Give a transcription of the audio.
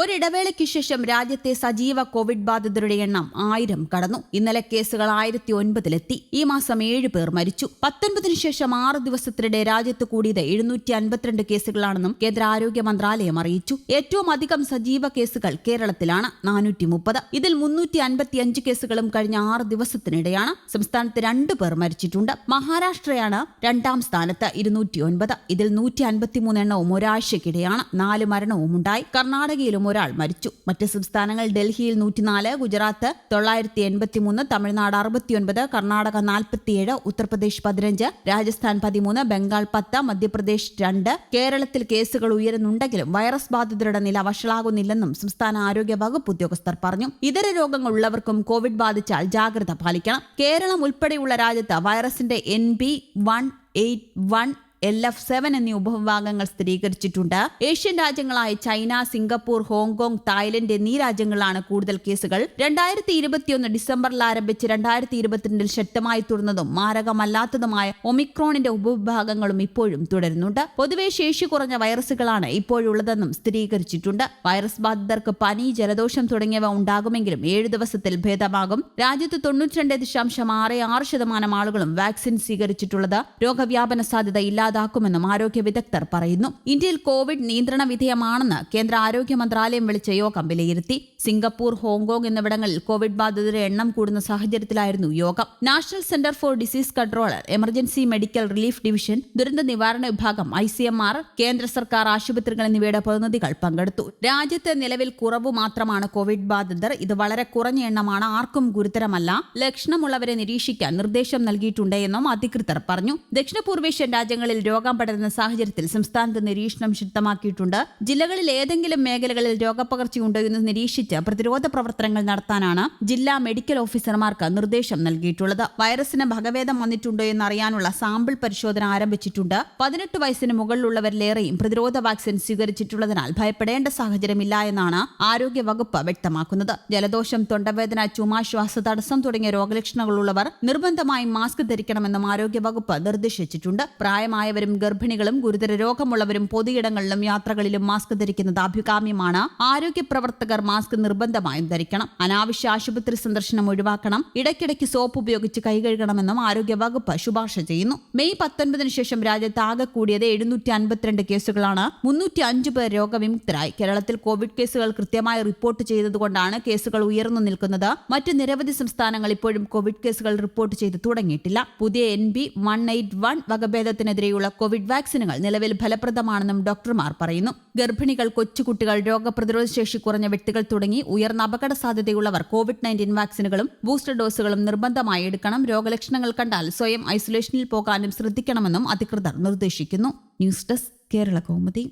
ഒരിടവേളയ്ക്ക് ശേഷം രാജ്യത്തെ സജീവ കോവിഡ് ബാധിതരുടെ എണ്ണം ആയിരം കടന്നു. ഇന്നലെ കേസുകൾ ആയിരത്തി ഒൻപതിലെത്തി ഈ മാസം ഏഴ് പേർ മരിച്ചു. പത്തൊൻപതിനു ശേഷം ആറ് ദിവസത്തിനിടെ രാജ്യത്ത് കൂടിയത് എഴുന്നൂറ്റി അൻപത്തിരണ്ട് കേസുകളാണെന്നും കേന്ദ്ര ആരോഗ്യ മന്ത്രാലയം അറിയിച്ചു. ഏറ്റവും അധികം സജീവ കേസുകൾ കേരളത്തിലാണ് നാനൂറ്റി മുപ്പത് ഇതിൽ മുന്നൂറ്റി അൻപത്തിയഞ്ച് കേസുകളും കഴിഞ്ഞ ആറ് ദിവസത്തിനിടെയാണ്. സംസ്ഥാനത്ത് രണ്ട് പേർ മരിച്ചിട്ടുണ്ട്. മഹാരാഷ്ട്രയാണ് രണ്ടാം സ്ഥാനത്ത് ഇരുന്നൂറ്റി ഒൻപത് ഇതിൽ നൂറ്റി അൻപത്തിമൂന്ന് എണ്ണവും ഒരാഴ്ചക്കിടെയാണ് നാല് മരണവും ഉണ്ടായി കർണാടകയിലും ഒരാൾ മരിച്ചു. മറ്റ് സംസ്ഥാനങ്ങൾ ഡൽഹിയിൽ നൂറ്റിനാല് ഗുജറാത്ത് തൊള്ളായിരത്തി എൺപത്തിമൂന്ന് തമിഴ്നാട് അറുപത്തിയൊൻപത് കർണാടക നാൽപ്പത്തിയേഴ് ഉത്തർപ്രദേശ് പതിനഞ്ച് രാജസ്ഥാൻ പതിമൂന്ന് ബംഗാൾ പത്ത് മധ്യപ്രദേശ് രണ്ട്. കേരളത്തിൽ കേസുകൾ ഉയരുന്നുണ്ടെങ്കിലും വൈറസ് ബാധിതരുടെ നില വഷളാകുന്നില്ലെന്നും സംസ്ഥാന ആരോഗ്യ വകുപ്പ് ഉദ്യോഗസ്ഥർ പറഞ്ഞു. ഇതര രോഗങ്ങളുള്ളവർക്കും കോവിഡ് ബാധിച്ചാൽ ജാഗ്രത പാലിക്കണം. കേരളം ഉൾപ്പെടെയുള്ള രാജ്യത്ത് വൈറസിന്റെ N B one eight one L F seven എന്നീ ഉപവിഭാഗങ്ങൾ സ്ഥിരീകരിച്ചിട്ടുണ്ട്. Asian രാജ്യങ്ങളായ China Singapore Hong Kong Thailand എന്നീ രാജ്യങ്ങളിലാണ് കൂടുതൽ കേസുകൾ. രണ്ടായിരത്തി ഇരുപത്തിയൊന്ന് ഡിസംബറിൽ ആരംഭിച്ച് രണ്ടായിരത്തി ഇരുപത്തിരണ്ടിൽ ശക്തമായി തുടർന്നതും മാരകമല്ലാത്തതുമായ ഒമിക്രോണിന്റെ ഉപവിഭാഗങ്ങളും ഇപ്പോഴും തുടരുന്നുണ്ട്. പൊതുവെ ശേഷി കുറഞ്ഞ വൈറസുകളാണ് ഇപ്പോഴുള്ളതെന്നും സ്ഥിരീകരിച്ചിട്ടുണ്ട്. വൈറസ് ബാധിതർക്ക് പനി ജലദോഷം തുടങ്ങിയവ ഉണ്ടാകുമെങ്കിലും ഏഴു ദിവസത്തിൽ ഭേദമാകും. രാജ്യത്ത് തൊണ്ണൂറ്റിരണ്ട് ദശാംശം ആറ് ആറ് ശതമാനം ആളുകളും വാക്സിൻ സ്വീകരിച്ചിട്ടുള്ളത്. രോഗവ്യാപന സാധ്യത ഇല്ലാതാക്കുമെന്നും ആരോഗ്യ വിദഗ്ധർ പറയുന്നു. ഇന്ത്യയിൽ കോവിഡ് നിയന്ത്രണ വിധേയമാണെന്ന് കേന്ദ്ര ആരോഗ്യ മന്ത്രാലയം വിളിച്ച യോഗം വിലയിരുത്തി. സിംഗപ്പൂർ ഹോങ്കോങ് എന്നിവിടങ്ങളിൽ കോവിഡ് ബാധിതരുടെ എണ്ണം കൂടുന്ന സാഹചര്യത്തിലായിരുന്നു യോഗം. National centre for disease controller emergency medical relief division ദുരന്ത നിവാരണ വിഭാഗം ഐ സി എം ആർ കേന്ദ്ര സർക്കാർ ആശുപത്രികൾ എന്നിവയുടെ പ്രതിനിധികൾ പങ്കെടുത്തു. രാജ്യത്തെ നിലവിൽ കുറവ് മാത്രമാണ് കോവിഡ് ബാധിതർ. ഇത് വളരെ കുറഞ്ഞ എണ്ണമാണ്. ആർക്കും ഗുരുതരമല്ല. ലക്ഷണമുള്ളവരെ നിരീക്ഷിക്കാൻ നിർദ്ദേശം നൽകിയിട്ടുണ്ട് എന്നും അധികൃതർ പറഞ്ഞു. ദക്ഷിണപൂർവേഷ്യൻ രാജ്യങ്ങളിൽ രോഗം പടരുന്ന സാഹചര്യത്തിൽ സംസ്ഥാനത്ത് നിരീക്ഷണം ശക്തമാക്കിയിട്ടുണ്ട് ജില്ലകളിൽ ഏതെങ്കിലും മേഖലകളിൽ രോഗപ്പകർച്ചയുണ്ടോ എന്ന് നിരീക്ഷിച്ച് പ്രതിരോധ പ്രവർത്തനങ്ങൾ നടത്താനാണ് ജില്ലാ മെഡിക്കൽ ഓഫീസർമാർക്ക് നിർദ്ദേശം നൽകിയിട്ടുള്ളത്. വൈറസിന് ഭഗവേദം വന്നിട്ടുണ്ടോ എന്ന് അറിയാനുള്ള സാമ്പിൾ പരിശോധന ആരംഭിച്ചിട്ടുണ്ട്. പതിനെട്ട് വയസ്സിന് മുകളിലുള്ളവരിലേറെയും പ്രതിരോധ വാക്സിൻ സ്വീകരിച്ചിട്ടുള്ളതിനാൽ ഭയപ്പെടേണ്ട സാഹചര്യമില്ല എന്നാണ് ആരോഗ്യ വകുപ്പ് വ്യക്തമാക്കുന്നത്. ജലദോഷം തൊണ്ടവേദന ചുമ ശ്വാസതടസ്സം തുടങ്ങിയ രോഗലക്ഷണങ്ങളുള്ളവർ നിർബന്ധമായും മാസ്ക് ധരിക്കണമെന്നും ആരോഗ്യ വകുപ്പ് നിർദ്ദേശിച്ചിട്ടുണ്ട് പ്രായമായവരും ഗർഭിണികളും ഗുരുതര രോഗമുള്ളവരും പൊതുയിടങ്ങളിലും യാത്രകളിലും മാസ്ക് ധരിക്കുന്നത് അഭികാമ്യമാണ്. ആരോഗ്യ പ്രവർത്തകർ മാസ്ക് നിർബന്ധമായും ധരിക്കണം. അനാവശ്യ ആശുപത്രി സന്ദർശനം ഒഴിവാക്കണം. ഇടയ്ക്കിടയ്ക്ക് സോപ്പ് ഉപയോഗിച്ച് കൈ കഴുകണമെന്നും ആരോഗ്യ വകുപ്പ് ശുപാർശ ചെയ്യുന്നു. മെയ് പത്തൊൻപതിനു ശേഷം രാജ്യത്ത് ആകെ കൂടിയത് എഴുന്നൂറ്റി അൻപത്തിരണ്ട് കേസുകളാണ്. മുന്നൂറ്റി അഞ്ച് പേർ രോഗവിമുക്തരായി. കേരളത്തിൽ കോവിഡ് കേസുകൾ കൃത്യമായി റിപ്പോർട്ട് ചെയ്തതുകൊണ്ടാണ് കേസുകൾ ഉയർന്നു നിൽക്കുന്നത്. മറ്റ് നിരവധി സംസ്ഥാനങ്ങൾ ഇപ്പോഴും കോവിഡ് കേസുകൾ റിപ്പോർട്ട് ചെയ്ത് തുടങ്ങിയിട്ടില്ല. പുതിയ N B one eight one വകഭേദത്തിനെതിരെയുള്ള covid വാക്സിനുകൾ നിലവിൽ ഫലപ്രദമാണെന്നും ഡോക്ടർമാർ പറയുന്നു. ഗർഭിണികൾ കൊച്ചുകുട്ടികൾ രോഗപ്രതിരോധ ശേഷി കുറഞ്ഞ വ്യക്തികൾ തുടങ്ങി ഉയർന്ന അപകട സാധ്യതയുള്ളവർ കോവിഡ് നയന്റീൻ വാക്സിനുകളും ബൂസ്റ്റർ ഡോസുകളും നിർബന്ധമായി എടുക്കണം. രോഗലക്ഷണങ്ങൾ കണ്ടാൽ സ്വയം ഐസൊലേഷനിൽ പോകാനും ശ്രദ്ധിക്കണമെന്നും അധികൃതർ നിർദ്ദേശിക്കുന്നു. News desk Kerala Kaumudi.